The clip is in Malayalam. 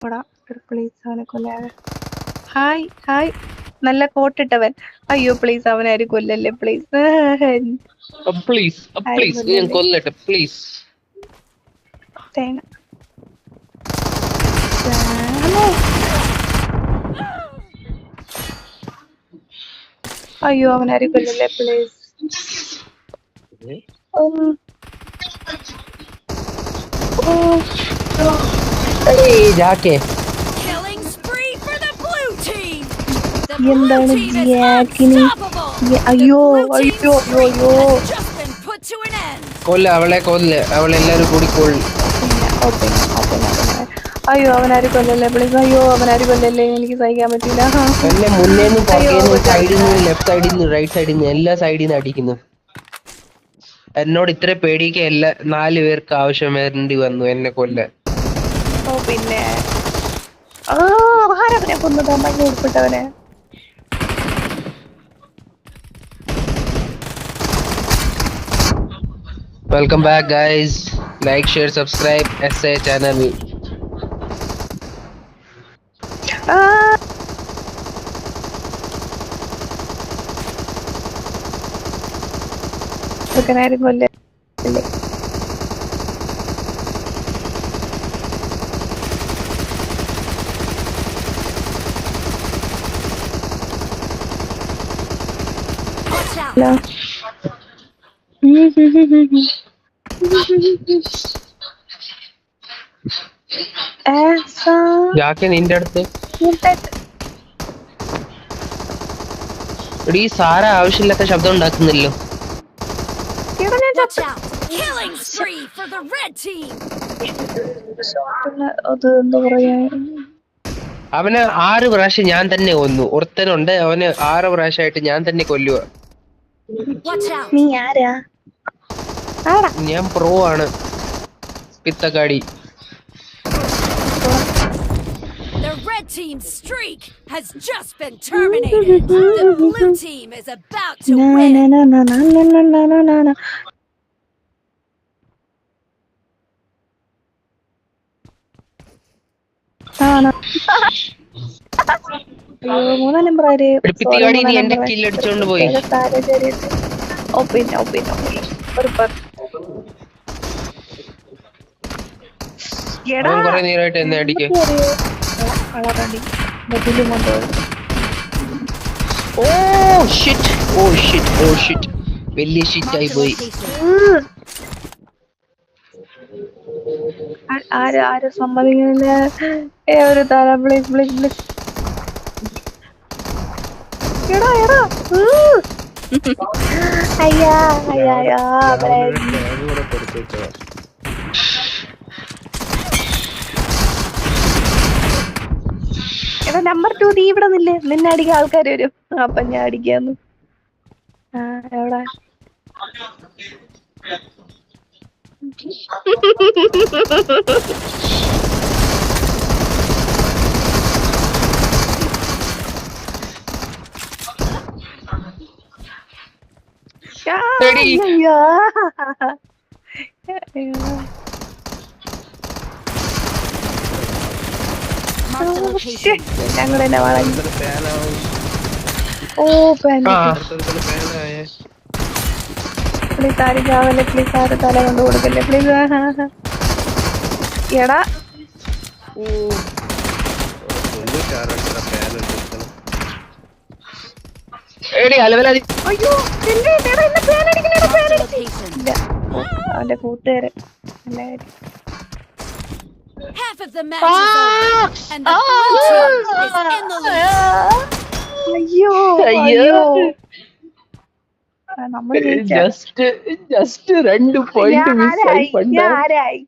പോടാ പ്ലീസ് അവനെ കൊല്ലാതെ. Hi hi. നല്ല കോട്ടിട്ടവൻ. അയ്യോ പ്ലീസ് അവനെ ആരും കൊല്ലല്ലേ പ്ലീസ് പ്ലീസ് പ്ലീസ് ഞാൻ കൊല്ലട്ടെ പ്ലീസ് തേങ്ങ. അയ്യോ അവനാരും കൊല്ലല്ലേ പ്ലീസ് ഓ Killing ജാക്കെ എന്താണ് ജാക്കിന് അയ്യോ അയ്യോ അയ്യോ. കൊല്ല അവളെ കൊല്ല. അവളെല്ലാരും കൂടി കൊല്ല അയ്യോ അവനാരും കൊല്ലല്ലേ? വിളിക്കും അയ്യോ അവനാരും കൊല്ലല്ലേ? എനിക്ക് സഹിക്കാൻ പറ്റില്ല. എന്നെ ലെഫ്റ്റ് സൈഡിൽ നിന്ന് റൈറ്റ് സൈഡിൽ നിന്ന് എല്ലാ സൈഡിൽ നിന്ന് അടിക്കുന്നു. എന്നോട് ഇത്ര പേടിക്ക് എല്ലാ നാല് പേർക്ക് ആവശ്യം വരേണ്ടി വന്നു എന്നെ കൊല്ലാൻ. ഓ പിന്നെ. ആരവനെ കൊന്നത്? അമ്മ ഉൾപ്പെട്ടവനെ. Welcome back guys like share subscribe S A channel ആ. ചെറുക്കനാരും ഹലോ നിന്റെ അടുത്ത്. സാര ആവശ്യമില്ലാത്ത ശബ്ദം ഉണ്ടാക്കുന്നില്ലോ അവന് ആറ് പ്രാവശ്യം ഞാൻ തന്നെ കൊന്നു. ഒരുത്തനുണ്ട് അവന് ആറ് പ്രാവശ്യമായിട്ട് ഞാൻ തന്നെ കൊല്ലുക നീ ആരാ ഞാൻ പ്രോ ആണ് പിത്തക്കാടി The red team's streak has just been terminated. The blue team is about to win. No, no, no, no, no, no, no. അയ്യോ മൂന്നാം നമ്പർ ആര്? സമ്മതിക്കുന്നില്ല ഏ ഒരു വലിയ പോയി. ഒരു തല ബ്ലിക് ബ്ലിക് ബ്ലിക് എടാ എടാ. അയ്യാ അയ്യാ അയ്യാ അവിടെ എടാ നമ്പർ ടു നീ ഇവിടെ നില്ലേ. നിന്നെ അടിക്കാൻ ആൾക്കാർ വരും. അപ്പൊ ഞാൻ അടിക്കാന്ന്. ആ എവിടെ. പേടി oh, ഞങ്ങളെന്നെ വളഞ്ഞു. ഓ പ്ലീസ് ആരും ചാവല്ലേ? പ്ലീസ് ആര് തല കൊണ്ട് കൊടുക്കല്ലേ? പ്ലീസ് എടാ. അവന്റെ കൂട്ടുകാരൻ നല്ല കാര്യം. Half of the match is over, and the blue team is in the lead. അയ്യോ അയ്യോ. അയ്യോ. ആ, നമ്മൾ ജയിച്ച. ജസ്റ്റ് ജസ്റ്റ് രണ്ട് പോയിന്റ് മിസ് ആയി ഞാനായി പണ്ട. ഞാനായി